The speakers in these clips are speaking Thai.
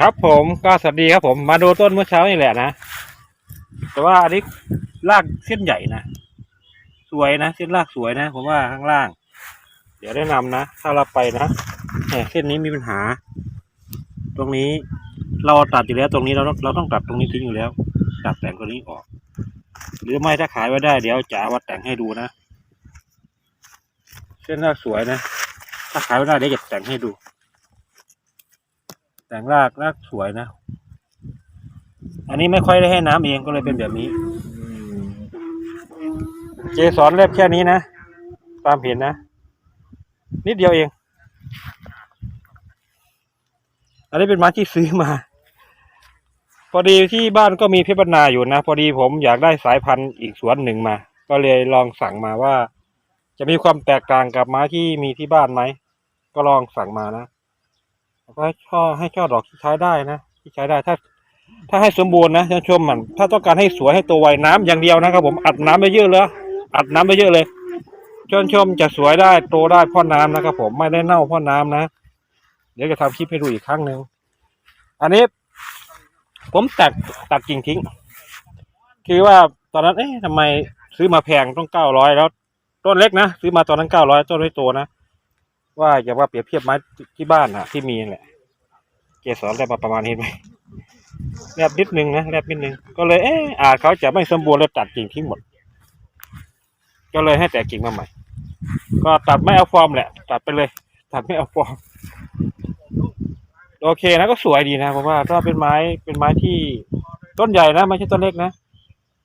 ครับผมก็สวัสดีครับผมมาดูต้นเมื่อเช้านี่แหละนะ แต่ว่าอันนี้รากเส้นใหญ่นะสวยนะเส้นรากสวยนะผมว่าข้างล่าง เดี๋ยวแนะนำนะถ้าเราไปนะเนี่ยเส้นนี้มีปัญหา ตรงนี้เราตัดอยู่แล้วตรงนี้เราเราต้องตัดตรงนี้ทิ้งอยู่แล้ว ตัดแต่งตัวนี้ออก หรือไม่ถ้าขายไว้ได้ เดี๋ยวจะเอามาแต่งให้ดูนะ เส้นรากสวยนะ ถ้าขายไม่ได้เดี๋ยวจะแต่งให้ดู แต่งรากรากสวยนะ อันนี้ไม่ค่อยได้ให้น้ำเองก็เลยเป็นแบบนี้ เจสอนเล็บแค่นี้นะตามเห็นนะ นิดเดียวเอง อันนี้เป็นไม้ที่ซื้อมา พอดีที่บ้านก็มีเพชรบรรณาอยู่นะ พอดีผมอยากได้สายพันธุ์อีกสวนหนึ่งมา ก็เลยลองสั่งมาว่า จะมีความแตกต่างกับไม้ที่มีที่บ้านไหม ก็ลองสั่งมานะ ก็ให้ช่อให้ช่อดอกที่ใช้ได้นะที่ใช้ได้ถ้า ถ้าให้สมบูรณ์นะท่านชมมัน ถ้าต้องการให้สวยให้ตัวไวน้ำอย่างเดียวนะครับผมอัดน้ำไปเยอะเลยอัดน้ำไปเยอะเลยชนชมจะสวยได้โตได้พ่อน้ำนะครับผมไม่ได้เน่าพ่อน้ำนะ เดี๋ยวจะทำคลิปให้ดูอีกครั้งหนึ่งอันนี้ ผมตัดตัดกิ่งทิ้ง คือว่าตอนนั้นเอ๊ะทำไมซื้อมาแพงต้องเก้าร้อยแล้ว ต้นเล็กนะซื้อมาตอนนั้นเก้าร้อยต้นไม่โตนะ ว่าอย่าว่าเปรียบเทียบไม้ที่บ้านอะที่มีแหละ เกสรได้มาประมาณนี้ไหมแลบนิดนึงนะแลบนิดนึง ก็เลยเอออาจเขาจะไม่สมบูรณ์เลยตัดกิ่งทิ้งหมด ก็เลยให้แต่กิ่งมาใหม่ ก็ตัดไม่เอาฟอร์มแหละ ตัดไปเลย ตัดไม่เอาฟอร์มโอเคนะก็สวยดีนะผมว่าถ้าเป็นไม้เป็นไม้ที่ต้นใหญ่นะไม่ใช่ต้นเล็กนะ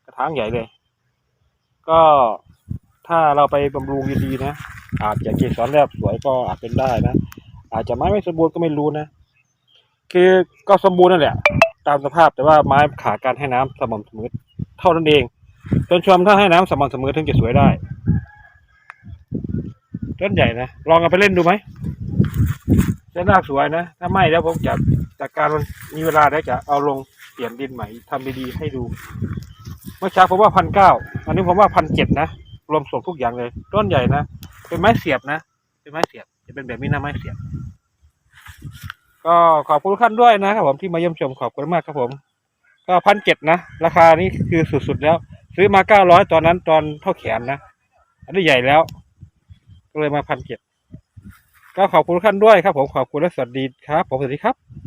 กระถางใหญ่เลย ก็ถ้าเราไปบำรุงดีๆนะ อาจจะเกสรแลบสวยก็อาจเป็นได้นะ อาจจะไม้ไม่สมบูรณ์ก็ไม่รู้นะ คือก็สมบูรณ์นั่นแหละ ตามสภาพแต่ว่าไม้ขาดการให้น้ำสม่ำเสมอเท่านั้นเองต้นชมถ้าให้น้ำสม่ำเสมอถึงจะสวยได้ต้นใหญ่นะลองเอาไปเล่นดูไหมจะน่าสวยนะ ถ้าไม่แล้วผมจะจากการมีเวลาแล้วจะเอาลงเปลี่ยนดินใหม่ทำดีๆให้ดู เมื่อเช้าผมว่าพันเก้าอันนี้ผมว่าพันเจ็ดนะ รวมส่งทุกอย่างเลย ต้นใหญ่นะ เป็นไม้เสียบนะ เป็นไม้เสียบ จะเป็นแบบนี้นะไม้เสียบ ก็ขอบคุณทุกท่านด้วยนะครับผมที่มาเยี่ยมชมขอบคุณมากครับผม ก็พันเจ็ดนะ ราคานี้คือสุดๆแล้ว ซื้อมาเก้าร้อยตอนนั้นตอนเท่าแขนนะ อันนี้ใหญ่แล้ว ก็เลยมาพันเจ็ดก็ขอบคุณทุกท่านด้วยครับผมขอบคุณและสวัสดีครับ ผมสวัสดีครับ